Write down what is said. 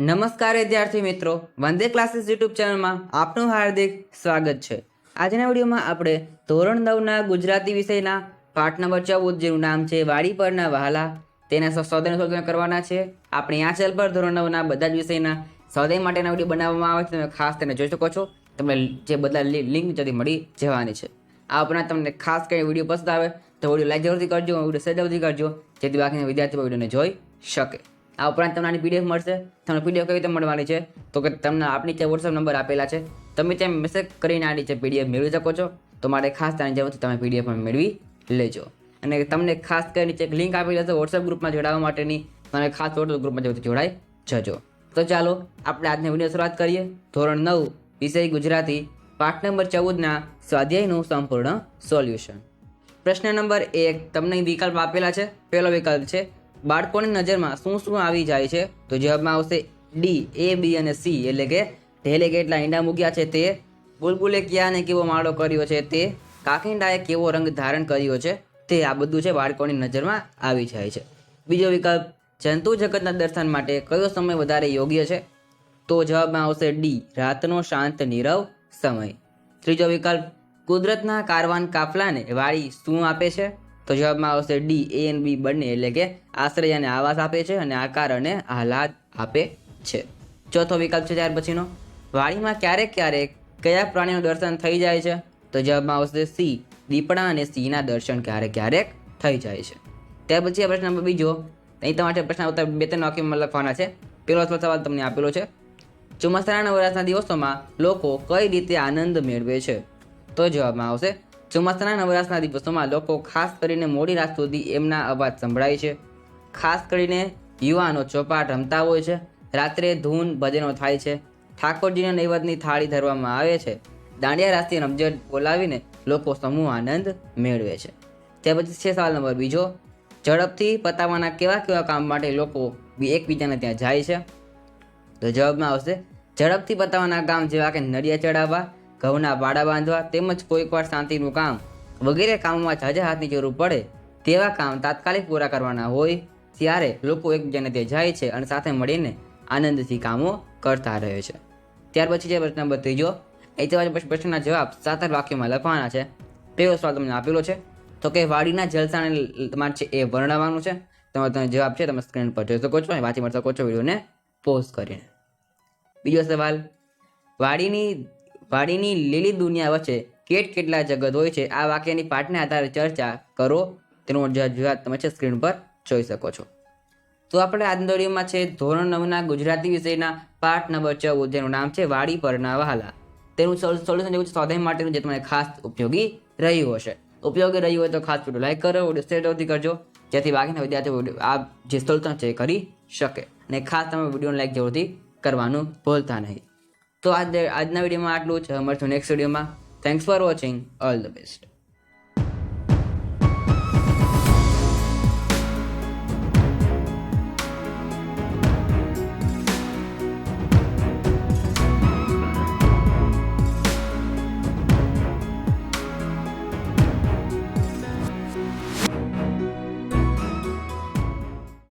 નમસ્કાર વિદ્યાર્થી મિત્રો, વંદે ક્લાસીસ યુટ્યુબ ચેનલમાં આપનું હાર્દિક સ્વાગત છે. આજના વિડીયોમાં આપણે ધોરણ નવના ગુજરાતી વિષયના પાઠ નંબર ચૌદ, જેનું નામ છે વાડી પરના વહાલા. તેના સ- સ્વાધ્યાયનું સોલ્યુશન કરવાના છે. આપણે આ ચેનલ પર ધોરણ નવના બધા જ વિષયના સ્વાધ્યાય માટેના વીડિયો બનાવવામાં આવે છે. તમે ખાસ તેને જોઈ શકો છો. તમને જે બધા લિંક જતી મળી જવાની છે. આ ઉપરાંત તમને ખાસ કંઈ વીડિયો પસંદ આવે તો વીડિયો લાઈક જરૂરથી કરજો વીડિયો શેર જરૂરથી કરજો, જેથી બાકીના વિદ્યાર્થીઓ વિડીયોને જોઈ શકે. આ ઉપરાંત તમને આની પીડીએફ મળશે. તમને પીડીએફ કેવી રીતે મળવાની છે? તો કે તમને આપણી જે વોટ્સઅપ નંબર આપેલા છે, તમે ત્યાં મેસેજ કરીને આની જે પીડીએફ મેળવી શકો છો. તો મારે ખાસ તેની જરૂરથી તમે પીડીએફ મેળવી લેજો. અને તમને ખાસ કરીને એક લિંક આપેલી હશે વોટ્સઅપ ગ્રુપમાં જોડાવા માટેની તમે ખાસ વોટ્સઅપ ગ્રુપમાં જરૂરથી જોડાઈ જજો. તો ચાલો, આપણે આજની વીડિયો શરૂઆત કરીએ. ધોરણ નવ, વિષય ગુજરાતી, પાઠ નંબર ચૌદના સ્વાધ્યાયનું સંપૂર્ણ સોલ્યુશન. પ્રશ્ન નંબર એક, તમને વિકલ્પ આપેલા છે. પહેલો વિકલ્પ છે બાળકોની નજરમાં શું શું આવી જાય છે? તો જવાબમાં આવશે ડી એ બી અને સી એટલે કે ઢેલે કેટલા ઈંડા મૂક્યા છે તે બુલબુલે ક્યાંને કેવો માળો કર્યો છે તે કાકીંડાએ કેવો રંગ ધારણ કર્યો છે તે આ બધું છે બાળકોની નજરમાં આવી જાય છે. બીજો વિકલ્પ, જંતુ જગતના દર્શન માટે કયો સમય વધારે યોગ્ય છે? તો જવાબમાં આવશે ડી રાતનો શાંત નીરવ સમય. ત્રીજો વિકલ્પ, કુદરતના કારવાન કાફલાને વાળી શું આપે છે? તો જવાબમાં આવશે ડી એ એન્ડ બી બંને એટલે કે આશ્રય અને આવાસ આપે છે અને આકાર અને આહલાદ આપે છે. ચોથો વિકલ્પ છે ત્યાર પછીનો. વાડીમાં ક્યારેક ક્યારેક કયા પ્રાણીનું દર્શન થઈ જાય છે? તો જવાબમાં આવશે સી દીપડા અને સિંહના દર્શન ક્યારેક ક્યારેક થઈ જાય છે. ત્યાર પછી આ પ્રશ્ન બીજો. અહીં તમારે પ્રશ્ન ઉત્તર બે ત્રણ વાક્યમાં લખવાના છે. પેલો સવાલ તમને આપેલો છે. ચોમાસાના નવરાશના દિવસોમાં લોકો કઈ રીતે આનંદ મેળવે છે? તો જવાબમાં આવશે ચોમાસાના નવરાશના દિવસોમાં લોકો ખાસ કરીને મોડી રાત સુધી એમના અવાજ સંભળાય છે. ખાસ કરીને યુવાનો ચોપાટ રમતા હોય છે. રાત્રે ધૂન ભજનો થાય છે. ઠાકોરજીના નૈવેદ્યની થાળી ધરવામાં આવે છે. દાંડિયા રાસથી રમઝટ બોલાવીને લોકો સમૂહ આનંદ મેળવે છે. ત્યાર પછી છે સવાલ નંબર બીજો. ઝડપથી પતાવવાના કેવા કેવા કામ માટે લોકો એકબીજાને ત્યાં જાય છે? તો જવાબમાં આવશે, ઝડપથી પતાવવાના કામ જેવા કે નડિયા ચડાવવા ઘઉંના પાડા બાંધવા તેમજ કોઈકવાર શાંતિનું કામ વગેરે કામોમાં ઝાઝા હાથની જરૂર પડે, તેવા કામ તાત્કાલિક પૂરા કરવાના હોય ત્યારે લોકો એકબીજાને તે જાય છે અને સાથે મળીને આનંદથી કામો કરતા રહે છે. ત્યાર પછી જે પ્રશ્ન નંબર ત્રીજો. એ પ્રશ્નના જવાબ સાત વાક્યોમાં લખવાના છે. પહેલો સવાલ તમને આપેલો છે. તો કે વાડીના જલસાને તમારે છે એ વર્ણવવાનું છે. તમારો તમે જવાબ છે, તમે સ્ક્રીન પર જોઈ શકો છો વાંચી મળી શકો છો વિડીયોને પોઝ કરીને. બીજો સવાલ. વાડીની વાડીની લીલી દુનિયા વચ્ચે કેટ કેટલા જગત હોય છે, આ વાક્યની પાઠને આધારે ચર્ચા કરો. તેનો જવાબ તમે છે સ્ક્રીન પર જોઈ શકો છો. તો આપણે આજના વિડીયોમાં છે ધોરણ નવના ગુજરાતી વિષયના પાઠ નંબર ચૌદ, જેનું નામ છે વાડી પરના વહાલા. તેનું સોલ્યુશન જેવું છે, સ્વાધ્યાય માટેનું જે તમને ખાસ ઉપયોગી રહ્યું હશે. ઉપયોગી રહ્યું હોય તો ખાસ વીડિયો લાઈક કરો, વીડિયો શેર જરૂરથી કરજો, જેથી બાકીના વિદ્યાર્થીઓ આ જે સોલ્યુશન છે કરી શકે. અને ખાસ તમે વિડીયોને લાઈક જરૂરથી કરવાનું ભૂલતા નહીં. તો આજ આજના વિડીયોમાં આટલું જ. મળશું નેક્સ્ટ વિડીયોમાં. Thanks for watching all the best